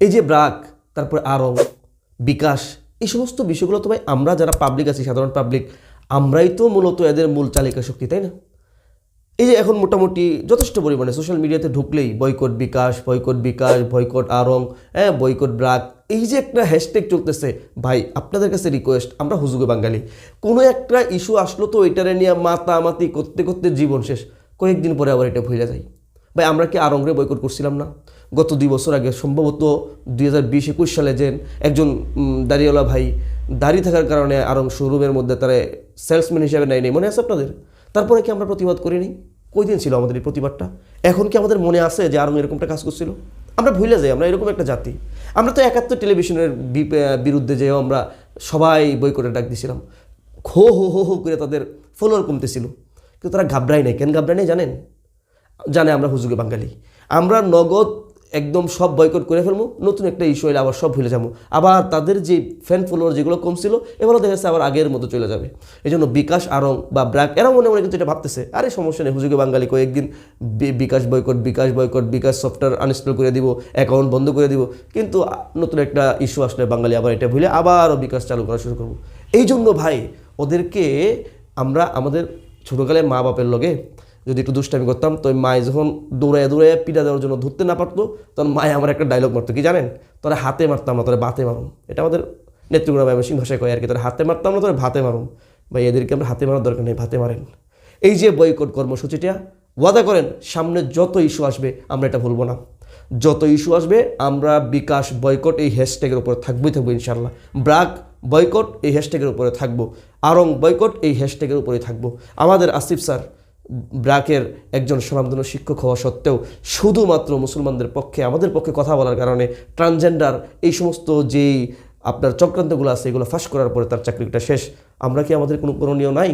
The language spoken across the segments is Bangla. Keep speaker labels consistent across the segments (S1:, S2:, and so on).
S1: এই যে ব্রাক, তারপরে আরং বিকাশ, এই সমস্ত বিষয়গুলো তো ভাই আমরা যারা পাবলিক আছি, সাধারণ পাবলিক আমরাই তো মূলত এদের মূল চালিকা শক্তি, তাই না? এই যে এখন মোটামুটি যথেষ্ট পরিমাণে সোশ্যাল মিডিয়াতে ঢুকলেই boycott bKash boycott bKash boycott Aarong হ্যাঁ বয়কট ব্রাক, এই যে একটা হ্যাশট্যাগ চলতেছে, ভাই আপনাদের কাছে রিকোয়েস্ট আমরা হুজুগে বাঙালি। কোনো একটা ইস্যু আসলো তো এটারে নিয়ে মাতামাতি করতে করতে জীবন শেষ, কয়েকদিন পরে আবার এটা ভুলে যায়। ভাই আমরা কি আরংরে বয়কট করছিলাম না? গত দুই বছর আগে, সম্ভবত দুই হাজার বিশ একুশ সালে যে একজন দাড়িওয়ালা ভাই দাড়ি থাকার কারণে আরং শোরুমের মধ্যে তারা সেলসম্যান হিসেবে নেয়নি। মনে আছে আপনাদের? তারপরে কি আমরা প্রতিবাদ করিনি? কই দিন ছিল আমাদের এই প্রতিবাদটা? এখন কি আমাদের মনে আছে যে আরং এরকমটা কাজ করছিল? আমরা ভুলে যাই, আমরা এরকম একটা জাতি। আমরা তো একাত্তর টেলিভিশনের বিরুদ্ধে যেও আমরা সবাই বই করে ডাক দিয়েছিলাম খো হো হো হো করে তাদের ফলোয়ার কমতেছিল। কিন্তু তারা ঘাবড়ায় নাই। কেন ঘাবড়ায় নাই জানেন? জানে আমরা হুজুগে বাঙালি। আমরা নগদ একদম সব বয়কট করে ফেলব নতুন একটা ইস্যু হলে আবার সব ভুলে যাব। আবার তাদের যে ফ্যান ফলোয়ার যেগুলো কম ছিল, এবারও দেখা যাচ্ছে আবার আগের মতো চলে যাবে। এই জন্য বিকাশ আরং বা ব্র্যাক এরা মনে মনে কিন্তু এটা ভাবতেছে, আরে সমস্যা নেই, হুজুগে বাঙালি কয়েকদিন bKash boycott bKash boycott bKash software uninstall করে দিব অ্যাকাউন্ট বন্ধ করে দিব, কিন্তু নতুন একটা ইস্যু আসলে বাঙালি আবার এটা ভুলে আবারও বিকাশ চালু করা শুরু করব। এই জন্য ভাই, ওদেরকে আমরা আমাদের ছোটোকালে মা বাপের লগে যদি একটু দুষ্টামি করতাম, তো মায় যখন দৌড়ায় দৌড়ায় পিঠা দেওয়ার জন্য ধরতে না পারতো, তখন মায় আমার একটা ডায়লগ মারতো। কি জানেন? তোরা হাতে মারতাম না, তোরা বাতে মারুম। এটা আমাদের নেত্রগুণা ময়মনসিং ভাষায় কয় আর কি, তোরা হাতে মারতাম না, তোরা ভাতে মারুম। ভাই, এদেরকে আমরা হাতে মারার দরকার নেই, ভাতে মারেন। এই যে বয়কট কর্মসূচিটা, ওয়াদা করেন, সামনে যত ইস্যু আসবে, আমরা এটা ভুলবো না। যত ইস্যু আসবে, আমরা বিকাশ বয়কট এই হ্যাশট্যাগের উপরে থাকবোই, থাকব ইনশাল্লাহ ব্রাক বয়কট এই হ্যাশট্যাগের উপরে থাকব। আরং বয়কট এই হ্যাশট্যাগের উপরে থাকব। আমাদের আসিফ স্যার ব্রাকের একজন স্বনামধন্য শিক্ষক হওয়া সত্ত্বেও শুধুমাত্র মুসলমানদের পক্ষে, আমাদের পক্ষে কথা বলার কারণে ট্রান্সজেন্ডার এই সমস্ত যেই আপনার চক্রান্তগুলো আছে, এগুলো ফাঁস করার পরে তার চাকরিটা শেষ। আমরা কি আমাদের কোনো করণীয় নাই?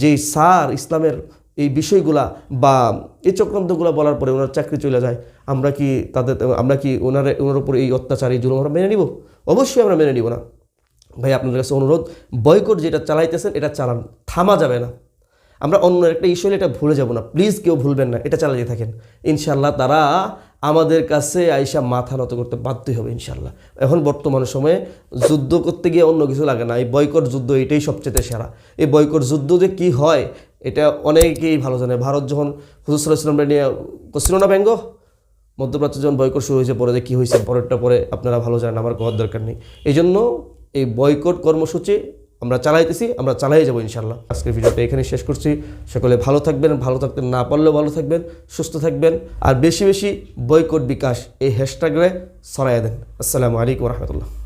S1: যেই স্যার ইসলামের এই বিষয়গুলা বা এই চক্রান্তগুলো বলার পরে ওনার চাকরি চলে যায়, আমরা কি তাদের, আমরা কি ওনার ওনার উপর এই অত্যাচার, এই জুলুম আমরা মেনে নিব? অবশ্যই আমরা মেনে নিব না। ভাই, আপনাদের কাছে অনুরোধ, বয়কট যেটা চালাইতেছেন, এটা চালান, থামা যাবে না। আমরা অন্য একটা ইস্যু এটা ভুলে যাব না। প্লিজ কেউ ভুলবেন না, এটা চালিয়ে থাকেন। ইনশাল্লাহ তারা আমাদের কাছে আইসা মাথা নত করতে বাধ্যই হবে ইনশাল্লাহ এখন বর্তমান সময়ে যুদ্ধ করতে গিয়ে অন্য কিছু লাগে না। এই বয়কট যুদ্ধ এটাই সবচেয়ে সেরা। এই বয়কট যুদ্ধ যে কি হয়, এটা অনেকেই ভালো জানে। ভারত যখন হুজুর নিয়ে করছিল না ব্যঙ্গ? মধ্যপ্রাচ্যে যখন বয়কট শুরু হয়েছে, পরে যে কী হয়েছে, পরেরটা পরে আপনারা ভালো জানেন, আমার করার দরকার নেই। এই জন্য এই বয়কট কর্মসূচি আমরা চালাইতেছি, আমরা চালাই যাব ইনশাল্লাহ আজকের ভিডিওটা এখানে শেষ করছি। সকলে ভালো থাকবেন, ভালো থাকতে না পারলেও ভালো থাকবেন, সুস্থ থাকবেন। আর বেশি বেশি বয়কট বিকাশ এই হ্যাশট্যাগে ছড়াইয়া দেন। আসসালামু আলাইকুম রহমতুল্লাহ।